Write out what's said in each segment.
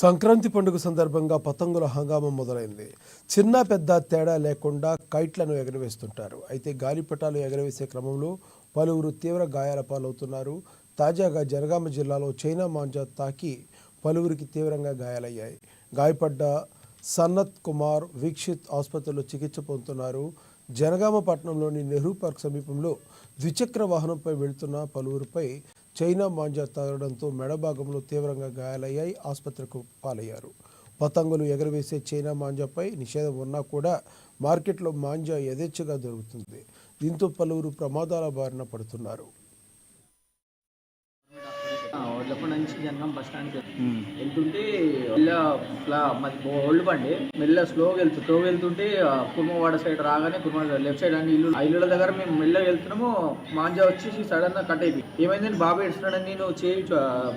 సంక్రాంతి పండుగ సందర్భంగా పతంగుల హంగామా మొదలైంది. చిన్న పెద్ద తేడా లేకుండా కైట్లను ఎగరవేస్తుంటారు. అయితే గాలిపటాలు ఎగరవేసే క్రమంలో పలువురు తీవ్ర గాయాల పాలవుతున్నారు. తాజాగా జనగామ జిల్లాలో చైనా మాంజా తాకి పలువురికి తీవ్రంగా గాయాలయ్యాయి. గాయపడ్డ సన్నత్ కుమార్ వీక్షిత్ ఆసుపత్రిలో చికిత్స పొందుతున్నారు. జనగామ పట్టణంలోని నెహ్రూ పార్క్ సమీపంలో ద్విచక్ర వాహనంపై వెళుతున్న పలువురిపై చైనా మాంజా తగలడంతో మెడ భాగంలో తీవ్రంగా గాయాలయ్యాయి. ఆసుపత్రికి పాలయ్యారు. పతంగులు ఎగరవేసే చైనా మాంజాపై నిషేధం ఉన్నా కూడా మార్కెట్లో మాంజా యథేచ్ఛగా దొరుకుతుంది. దీంతో పలువురు ప్రమాదాల బారిన పడుతున్నారు. వడ్లప్ప నుంచి జనగాం బస్ స్టాండ్కి వెళ్తుంటే మెల్ల ఫ్లా మాది ఓల్డ్ బండి మెల్ల స్లోగా వెళ్తూ స్లోగా వెళ్తుంటే కుర్మవాడ సైడ్ రాగానే కుర్మ లెఫ్ట్ సైడ్ అన్ని ఇల్లు ఆ ఇల్లుల దగ్గర మేము మెల్లగా వెళ్తున్నాము. మాంజా వచ్చేసి సడన్గా కట్ అయిపోయింది. ఏమైందని బాబు ఎడుస్తున్నాడని నేను చేయి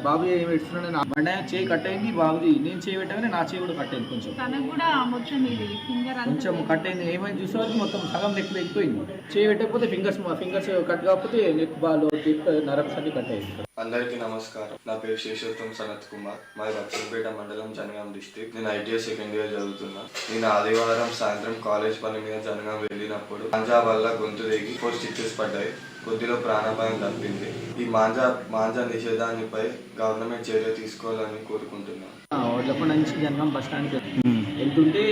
బాబు ఏమి ఎడుస్తున్నాడని బండి చేయి కట్ అయింది బాబుది నేను చేయి పెట్టగానే నా చేయి కూడా కట్ అయింది కొంచెం. తనకు కూడా మొత్తం ఇది ఫింగర్ అంతా కొంచెం కట్ అయింది. ఏమైంది చూసే వరకు మొత్తం సగం నెక్ ఎక్కిపోయింది చేయి పెట్టకపోతే ఫింగర్స్ ఫింగర్స్ కట్ కాకపోతే నెక్ బాల్ నరమ్స్ అన్ని కట్ అయింది అందరికీ నమస్కారం. నా పేరు శేషోత్తం సనత్ కుమార్. మాది వత్సలపేట మండలం జనగాం డిస్టిక్ నేను ఐటీఐ సెకండ్ ఇయర్ చదువుతున్నా. నేను ఆదివారం సాయంత్రం కాలేజ్ పని మీద జనగాం వెళ్ళినప్పుడు మాంజా వల్ల గొంతు దిగి ఫోర్ స్టిచెస్ పడ్డాయి. కొద్దిలో ప్రాణాపాయం తప్పింది. ఈ మాంజా మాంజా నిషేధానిపై గవర్నమెంట్ చర్య తీసుకోవాలని కోరుకుంటున్నాను. జనగాం బస్ స్టాండ్కి వెళ్తుంటే